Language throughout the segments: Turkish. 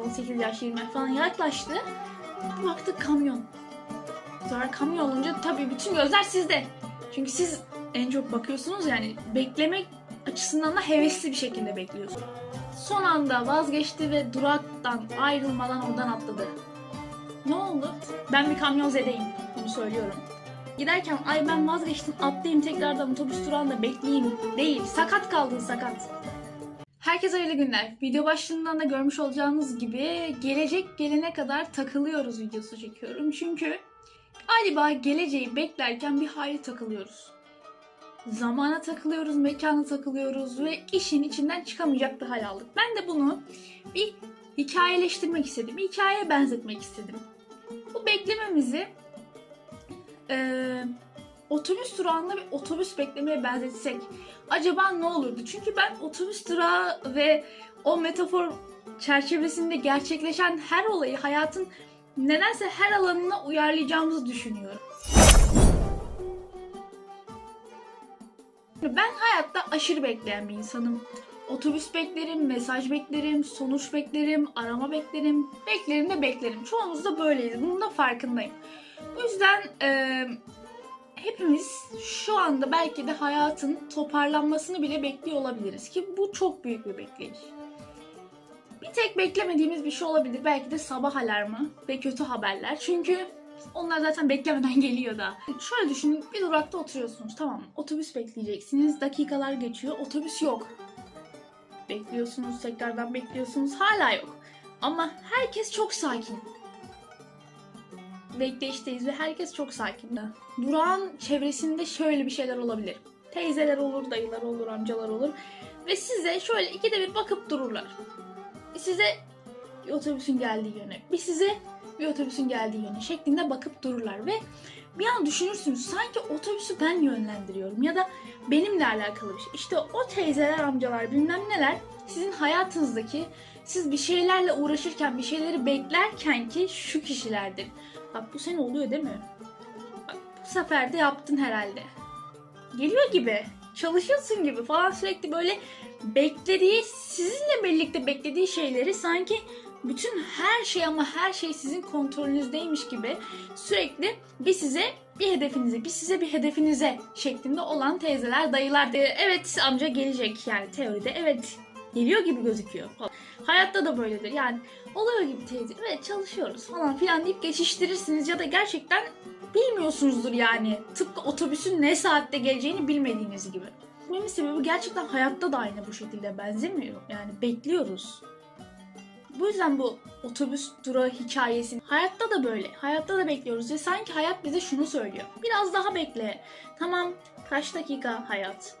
18 yaş 20 falan yaklaştı. Bir baktık kamyon. Sonra kamyon olunca tabii bütün gözler sizde. Çünkü siz en çok bakıyorsunuz yani beklemek açısından da hevesli bir şekilde bekliyorsunuz. Son anda vazgeçti ve duraktan ayrılmadan oradan atladı. Ne oldu? Ben bir kamyon zedeyim. Bunu söylüyorum. Giderken ay ben vazgeçtim atlayayım tekrardan otobüs durağında bekleyeyim değil. Sakat kaldın sakat. Herkese hayırlı günler. Video başlığından da görmüş olacağınız gibi gelecek gelene kadar takılıyoruz videosu çekiyorum. Çünkü galiba geleceği beklerken bir hayli takılıyoruz. Zamana takılıyoruz, mekana takılıyoruz ve işin içinden çıkamayacak bir hal aldık. Ben de bunu bir hikayeleştirmek istedim, bir hikayeye benzetmek istedim. Bu beklememizi eee, otobüs durağında bir otobüs beklemeye benzetsek acaba ne olurdu? Çünkü ben otobüs durağı ve o metafor çerçevesinde gerçekleşen her olayı hayatın nedense her alanına uyarlayacağımızı düşünüyorum. Ben hayatta aşırı bekleyen bir insanım. Otobüs beklerim, mesaj beklerim, sonuç beklerim, arama beklerim, beklerim de beklerim. Çoğumuz da böyleyiz. Bunun da farkındayım. Bu yüzden eee, hepimiz şu anda belki de hayatın toparlanmasını bile bekliyor olabiliriz ki bu çok büyük bir bekleyiş. Bir tek beklemediğimiz bir şey olabilir. Belki de sabah alarmı ve kötü haberler. Çünkü onlar zaten beklemeden geliyor da. Şöyle düşünün bir durakta oturuyorsunuz tamam? Otobüs bekleyeceksiniz. Dakikalar geçiyor. Otobüs yok. Bekliyorsunuz tekrardan bekliyorsunuz. Hala yok. Ama herkes çok sakin. Bekleyişteyiz ve herkes çok sakin. Durağın çevresinde şöyle bir şeyler olabilir. Teyzeler olur, dayılar olur, amcalar olur. Ve size şöyle ikide bir bakıp dururlar. Size bir otobüsün geldiği yöne, bir size bir otobüsün geldiği yöne şeklinde bakıp dururlar ve bir an düşünürsünüz sanki otobüsü ben yönlendiriyorum ya da benimle alakalı bir şey. İşte o teyzeler, amcalar bilmem neler sizin hayatınızdaki siz bir şeylerle uğraşırken, bir şeyleri beklerken ki şu kişilerdir. Bak bu sene oluyor değil mi? Bak bu sefer de yaptın herhalde. Geliyor gibi, çalışıyorsun gibi falan sürekli böyle beklediği, sizinle birlikte beklediği şeyleri sanki bütün her şey ama her şey sizin kontrolünüzdeymiş gibi sürekli bir size bir hedefinize, bir size bir hedefinize şeklinde olan teyzeler, dayılar. Evet amca gelecek yani teoride evet geliyor gibi gözüküyor falan. Hayatta da böyledir yani oluyor gibi teyze evet çalışıyoruz falan filan deyip geçiştirirsiniz ya da gerçekten bilmiyorsunuzdur yani. Tıpkı otobüsün ne saatte geleceğini bilmediğiniz gibi. Benim sebebi gerçekten hayatta da aynı bu şekilde benzemiyor. Yani bekliyoruz. Bu yüzden bu otobüs durağı hikayesi hayatta da böyle. Hayatta da bekliyoruz ve sanki hayat bize şunu söylüyor. Biraz daha bekle. Tamam kaç dakika hayat?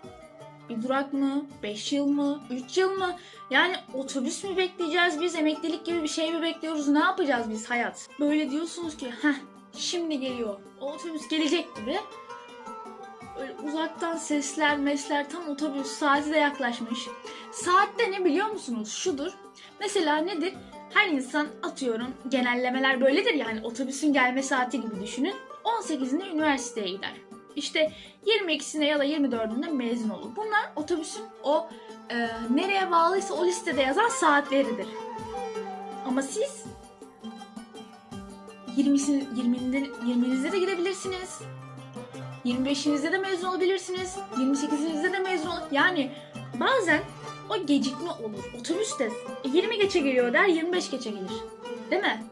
Bir durak mı? 5 yıl mı? 3 yıl mı? Yani otobüs mü bekleyeceğiz biz? Emeklilik gibi bir şey mi bekliyoruz? Ne yapacağız biz hayat? Böyle diyorsunuz ki heh şimdi geliyor. O otobüs gelecek gibi. Böyle uzaktan sesler mesler tam otobüs saati de yaklaşmış. Saatte ne biliyor musunuz? Şudur. Mesela nedir? Her insan atıyorum genellemeler böyledir yani otobüsün gelme saati gibi düşünün. 18'inde üniversiteye gider. İşte 22'sine ya da 24'ünde mezun olur. Bunlar otobüsün o e, nereye bağlıysa o listede yazan saatleridir. Ama siz 20'sini 20'nde 20'nizde de girebilirsiniz. 25'inizde de mezun olabilirsiniz. 28'inizde de mezun ol. Yani bazen o gecikme olur. Otobüs de 20 geçe geliyor der 25 geçe gelir. Değil mi?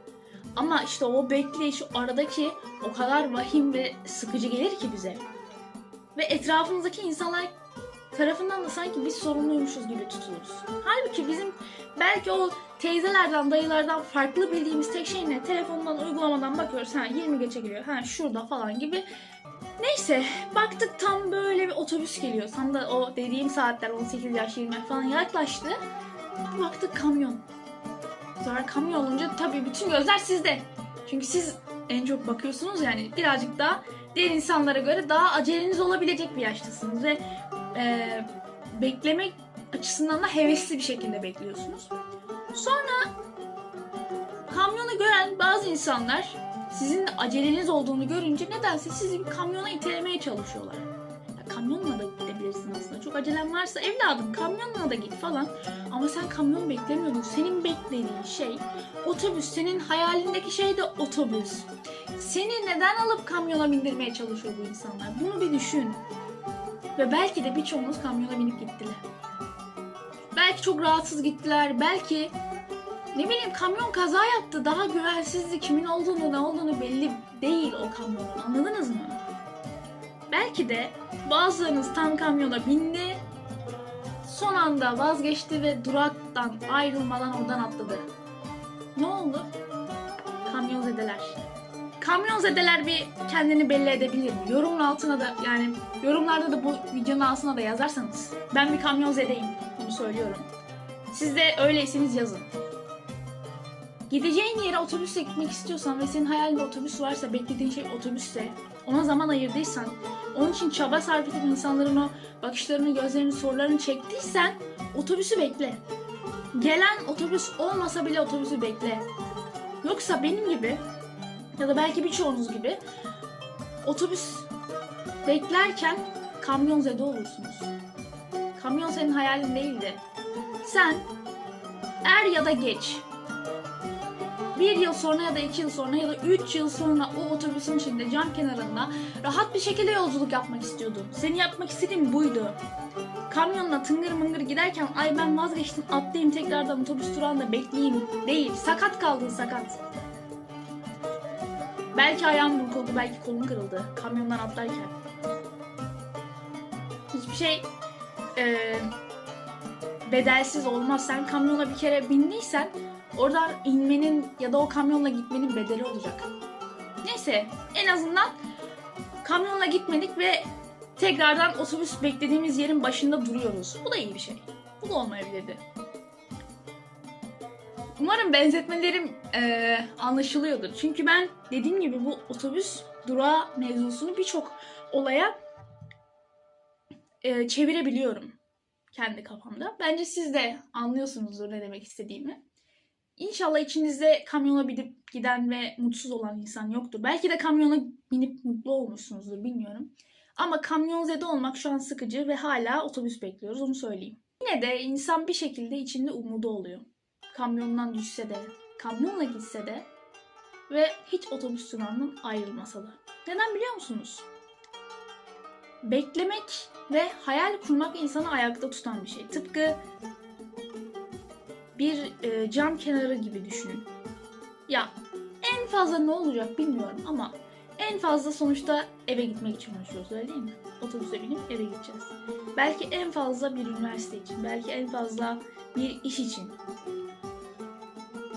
Ama işte o bekleyiş aradaki o kadar vahim ve sıkıcı gelir ki bize. Ve etrafımızdaki insanlar tarafından da sanki biz sorumluymuşuz gibi tutuluruz. Halbuki bizim belki o teyzelerden, dayılardan farklı bildiğimiz tek şey ne? Telefondan, uygulamadan bakıyoruz. Ha 20 geçe geliyor. Ha şurada falan gibi. Neyse baktık tam böyle bir otobüs geliyor. Tam da o dediğim saatler 18 yaş 20 falan yaklaştı. Baktık kamyon. Sonra kamyon olunca tabii bütün gözler sizde. Çünkü siz en çok bakıyorsunuz yani birazcık daha diğer insanlara göre daha aceleniz olabilecek bir yaştasınız ve e, beklemek açısından da hevesli bir şekilde bekliyorsunuz. Sonra kamyonu gören bazı insanlar sizin de aceleniz olduğunu görünce nedense sizi bir kamyona itelemeye çalışıyorlar. Ya kamyonla da. Çok acelen varsa evladım kamyonla da git falan. Ama sen kamyon beklemiyordun. Senin beklediğin şey otobüs. Senin hayalindeki şey de otobüs. Seni neden alıp kamyona bindirmeye çalışıyor bu insanlar? Bunu bir düşün. Ve belki de birçoğunuz kamyona binip gittiler. Belki çok rahatsız gittiler. Belki ne bileyim kamyon kaza yaptı. Daha güvensizdi. Kimin olduğunu ne olduğunu belli değil o kamyonun. Anladınız mı? Belki de bazılarınız tam kamyona bindi. Son anda vazgeçti ve duraktan ayrılmadan oradan atladı. Ne oldu? Kamyon zedeler. Kamyon zedeler bir kendini belli edebilir? Yorumun altına da yani yorumlarda da bu videonun altına da yazarsanız ben bir kamyon zedeyim. Bunu söylüyorum. Siz de öyleyseniz yazın. Gideceğin yere otobüsle gitmek istiyorsan ve senin hayalinde otobüs varsa, beklediğin şey otobüsse, ona zaman ayırdıysan, onun için çaba sarf edip insanların o bakışlarını, gözlerini, sorularını çektiysen otobüsü bekle. Gelen otobüs olmasa bile otobüsü bekle. Yoksa benim gibi ya da belki birçoğunuz gibi otobüs beklerken kamyon zede olursunuz. Kamyon senin hayalin değildi. Sen er ya da geç bir yıl sonra ya da iki yıl sonra ya da üç yıl sonra o otobüsün içinde cam kenarında rahat bir şekilde yolculuk yapmak istiyordun. Senin yapmak istediğin buydu. Kamyonla tıngır mıngır giderken ay ben vazgeçtim atlayayım tekrardan otobüs durağında bekleyeyim değil. Sakat kaldın sakat. Belki ayağın burkuldu, belki kolun kırıldı kamyondan atlarken. Hiçbir şey eee, bedelsiz olmaz. Sen kamyona bir kere bindiysen oradan inmenin ya da o kamyonla gitmenin bedeli olacak. Neyse en azından kamyonla gitmedik ve tekrardan otobüs beklediğimiz yerin başında duruyoruz. Bu da iyi bir şey. Bu da olmayabilirdi. Umarım benzetmelerim eee, anlaşılıyordur. Çünkü ben dediğim gibi bu otobüs durağı mevzusunu birçok olaya eee, çevirebiliyorum kendi kafamda. Bence siz de anlıyorsunuzdur ne demek istediğimi. İnşallah içinizde kamyona binip giden ve mutsuz olan insan yoktur. Belki de kamyona binip mutlu olmuşsunuzdur bilmiyorum. Ama kamyon zede olmak şu an sıkıcı ve hala otobüs bekliyoruz onu söyleyeyim. Yine de insan bir şekilde içinde umudu oluyor. Kamyondan düşse de, kamyonla gitse de ve hiç otobüs durağından ayrılmasa da. Neden biliyor musunuz? Beklemek ve hayal kurmak insanı ayakta tutan bir şey. Tıpkı bir e, cam kenarı gibi düşünün. Ya en fazla ne olacak bilmiyorum ama en fazla sonuçta eve gitmek için uğraşıyoruz öyle değil mi? Otobüse binip eve gideceğiz. Belki en fazla bir üniversite için, belki en fazla bir iş için.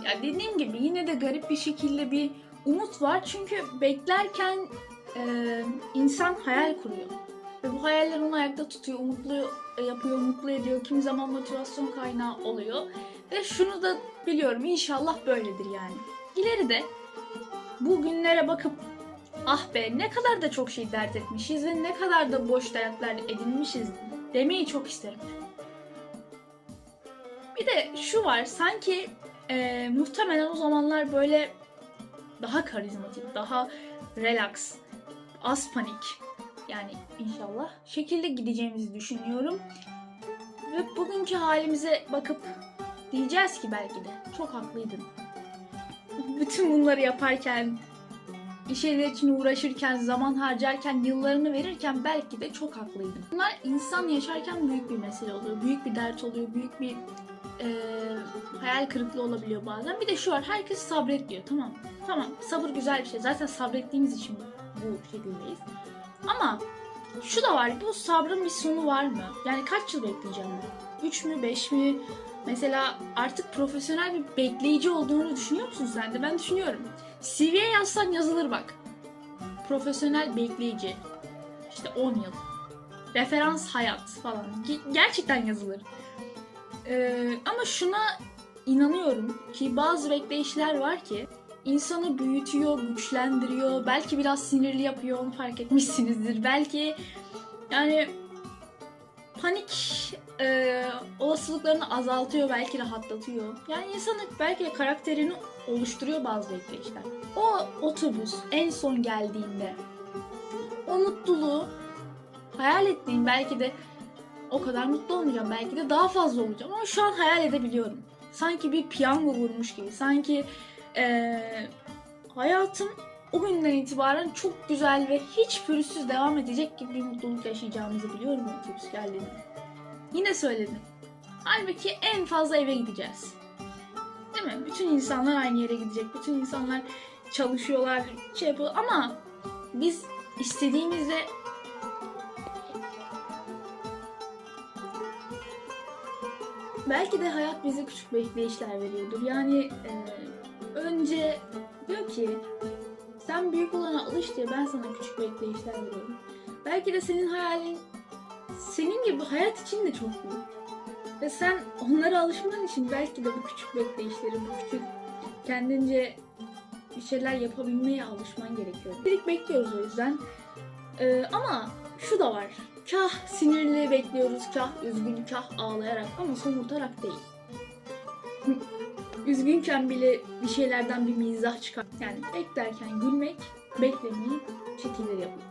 Ya dediğim gibi yine de garip bir şekilde bir umut var çünkü beklerken e, insan hayal kuruyor. Ve bu hayaller onu ayakta tutuyor, umutlu yapıyor, mutlu ediyor. Kimi zaman motivasyon kaynağı oluyor. Ve şunu da biliyorum inşallah böyledir yani. İleride bu günlere bakıp ah be ne kadar da çok şey dert etmişiz ve ne kadar da boş dertler edinmişiz demeyi çok isterim. Bir de şu var sanki e, muhtemelen o zamanlar böyle daha karizmatik, daha relax, az panik yani inşallah şekilde gideceğimizi düşünüyorum. Ve bugünkü halimize bakıp diyeceğiz ki belki de çok haklıydın. Bütün bunları yaparken, bir şeyler için uğraşırken, zaman harcarken, yıllarını verirken belki de çok haklıydın. Bunlar insan yaşarken büyük bir mesele oluyor, büyük bir dert oluyor, büyük bir eee, hayal kırıklığı olabiliyor bazen. Bir de şu var, herkes sabret diyor tamam? Tamam, sabır güzel bir şey. Zaten sabrettiğimiz için bu şekildeyiz. Ama şu da var, bu sabrın bir sonu var mı? Yani kaç yıl bekleyeceğim ben? 3 mü, 5 mi? Mesela artık profesyonel bir bekleyici olduğunu düşünüyor musun sen de? Ben düşünüyorum. CV'ye yazsan yazılır bak. Profesyonel bekleyici. İşte 10 yıl. Referans hayat falan. Ge- gerçekten yazılır. Ee, ama şuna inanıyorum ki bazı bekleyişler var ki insanı büyütüyor, güçlendiriyor. Belki biraz sinirli yapıyor onu fark etmişsinizdir. Belki yani panik e, olasılıklarını azaltıyor, belki rahatlatıyor. Yani insanın belki karakterini oluşturuyor bazı bekleyişler. O otobüs en son geldiğinde o mutluluğu hayal ettiğin belki de o kadar mutlu olmayacağım. Belki de daha fazla olacağım ama şu an hayal edebiliyorum. Sanki bir piyango vurmuş gibi. Sanki eee, hayatım o günden itibaren çok güzel ve hiç pürüzsüz devam edecek gibi bir mutluluk yaşayacağımızı biliyorum otobüs geldiğinde. Yine söyledim. Halbuki en fazla eve gideceğiz. Değil mi? Bütün insanlar aynı yere gidecek. Bütün insanlar çalışıyorlar, şey yapıyor ama biz istediğimizde belki de hayat bize küçük bekleyişler veriyordur. Yani e, önce diyor ki sen büyük olana alış diye ben sana küçük bekleyişler veriyorum. Belki de senin hayalin senin gibi hayat için de çok büyük. Ve sen onlara alışman için belki de bu küçük bekleyişleri, bu küçük kendince bir şeyler yapabilmeye alışman gerekiyor. Dedik bekliyoruz o yüzden. Ee, ama şu da var. Kah sinirli bekliyoruz, kah üzgün, kah ağlayarak ama somurtarak değil. Üzgünken bile bir şeylerden bir mizah çıkar. Yani beklerken gülmek, beklemeyi şekilleri yapın.